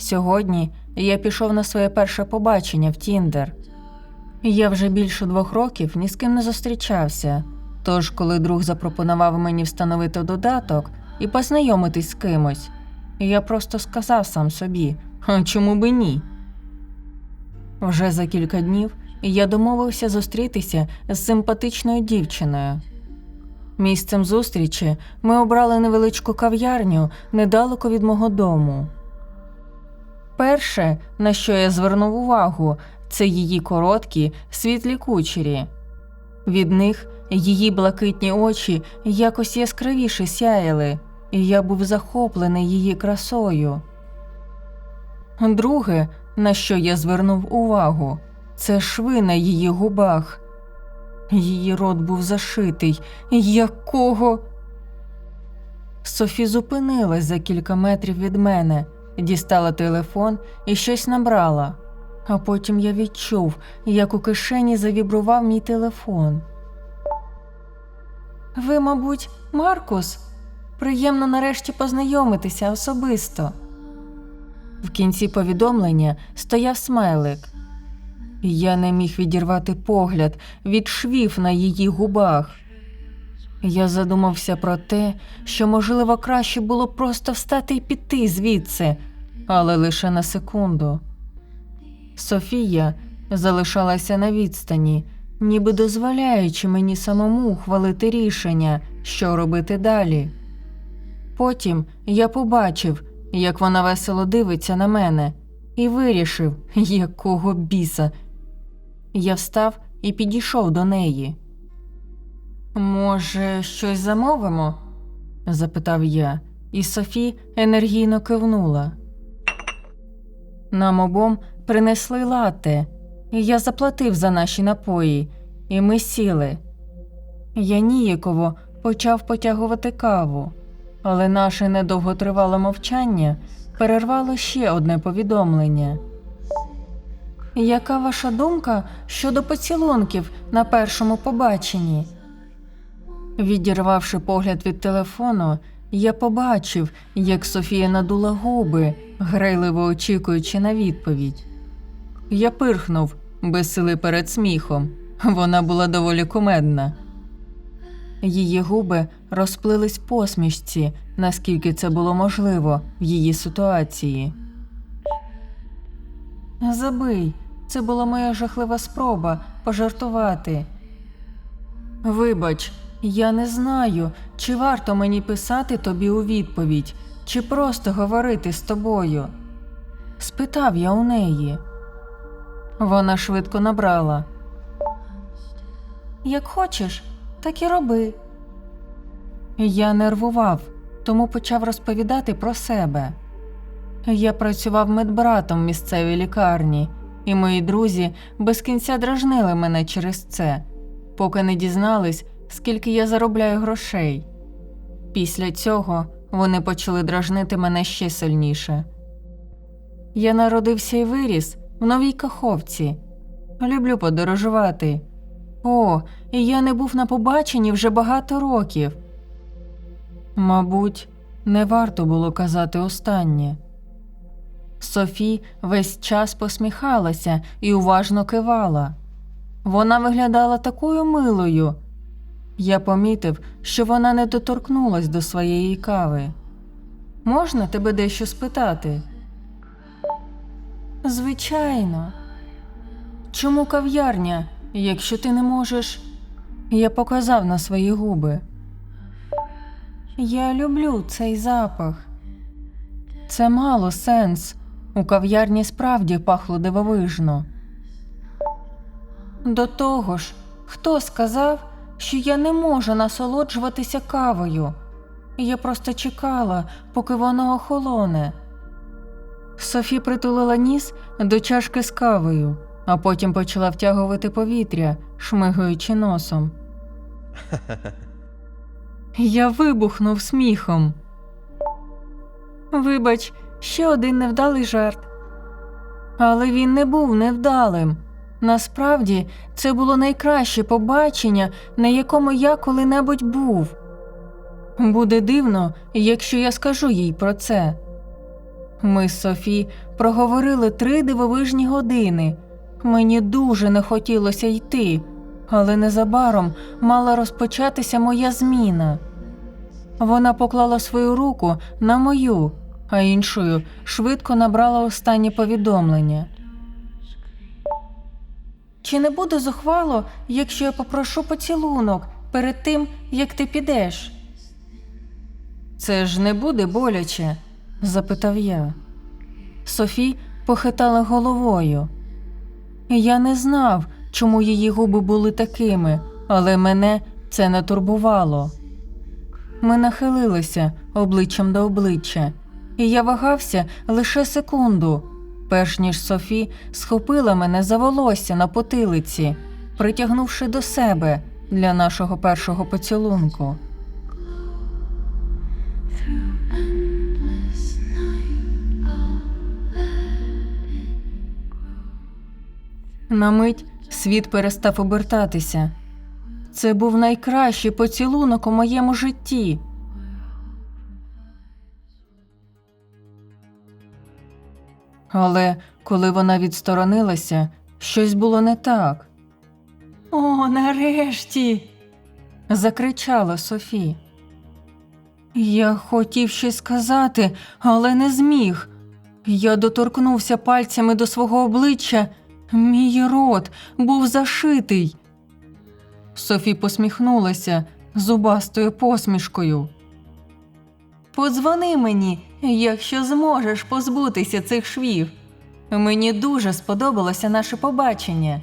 Сьогодні я пішов на своє перше побачення в Тіндер. Я вже більше двох років ні з ким не зустрічався. Тож, коли друг запропонував мені встановити додаток і познайомитись з кимось, я просто сказав сам собі, «А чому би ні? Вже за кілька днів я домовився зустрітися з симпатичною дівчиною. Місцем зустрічі ми обрали невеличку кав'ярню недалеко від мого дому. Перше, на що я звернув увагу, це її короткі світлі кучері. Від них її блакитні очі якось яскравіше сяяли, і я був захоплений її красою. Друге, на що я звернув увагу, це шви на її губах. Її рот був зашитий. Якого? Софі зупинилась за кілька метрів від мене, дістала телефон і щось набрала. А потім я відчув, як у кишені завібрував мій телефон. Ви, мабуть, Маркус? Приємно нарешті познайомитися особисто. В кінці повідомлення стояв смайлик. Я не міг відірвати погляд від швів на її губах. Я задумався про те, що, можливо, краще було просто встати і піти звідси, але лише на секунду. Софія залишалася на відстані, ніби дозволяючи мені самому ухвалити рішення, що робити далі. Потім я побачив, як вона весело дивиться на мене, і вирішив, якого біса. Я встав і підійшов до неї. Може, щось замовимо? запитав я, і Софі енергійно кивнула. Нам обом принесли лате, і я заплатив за наші напої, і ми сіли. Я ніяково почав потягувати каву, але наше недовготривале мовчання перервало ще одне повідомлення. Яка ваша думка щодо поцілунків на першому побаченні? Відірвавши погляд від телефону, я побачив, як Софія надула губи, грайливо очікуючи на відповідь. Я пирхнув, без сили перед сміхом. Вона була доволі кумедна. Її губи розплились посмішці, наскільки це було можливо в її ситуації. Забий, це була моя жахлива спроба пожартувати. Вибач, я не знаю, чи варто мені писати тобі у відповідь, чи просто говорити з тобою. Спитав я у неї. Вона швидко набрала. Як хочеш, так і роби. Я нервував, тому почав розповідати про себе. Я працював медбратом в місцевій лікарні, і мої друзі без кінця дражнили мене через це, поки не дізнались, скільки я заробляю грошей. Після цього вони почали дражнити мене ще сильніше. Я народився і виріс в новій каховці. Люблю подорожувати. О, і я не був на побаченні вже багато років. Мабуть, не варто було казати останнє. Софі весь час посміхалася і уважно кивала. Вона виглядала такою милою. Я помітив, що вона не доторкнулась до своєї кави. Можна тебе дещо спитати? Звичайно. Чому кав'ярня, якщо ти не можеш? Я показав на свої губи. Я люблю цей запах. Це мало сенс. У кав'ярні справді пахло дивовижно. До того ж, хто сказав, що я не можу насолоджуватися кавою? Я просто чекала, поки воно охолоне. Софі притулила ніс до чашки з кавою, а потім почала втягувати повітря, шмигаючи носом. Я вибухнув сміхом. Вибач, ще один невдалий жарт. Але він не був невдалим. Насправді, це було найкраще побачення, на якому я коли-небудь був. Буде дивно, якщо я скажу їй про це. Ми з Софі проговорили три дивовижні години. Мені дуже не хотілося йти, але незабаром мала розпочатися моя зміна. Вона поклала свою руку на мою, а іншою швидко набрала останнє повідомлення. Чи не буде зухвало, якщо я попрошу поцілунок перед тим, як ти підеш? Це ж не буде боляче? запитав я. Софі похитала головою. Я не знав, чому її губи були такими, але мене це не турбувало. Ми нахилилися обличчям до обличчя, і я вагався лише секунду, перш ніж Софі схопила мене за волосся на потилиці, притягнувши до себе для нашого першого поцілунку. На мить світ перестав обертатися. Це був найкращий поцілунок у моєму житті. Але коли вона відсторонилася, щось було не так. О, нарешті. закричала Софі. Я хотів щось сказати, але не зміг. Я доторкнувся пальцями до свого обличчя. Мій рот був зашитий. Софі посміхнулася зубастою посмішкою. Подзвони мені, якщо зможеш позбутися цих швів. Мені дуже сподобалося наше побачення.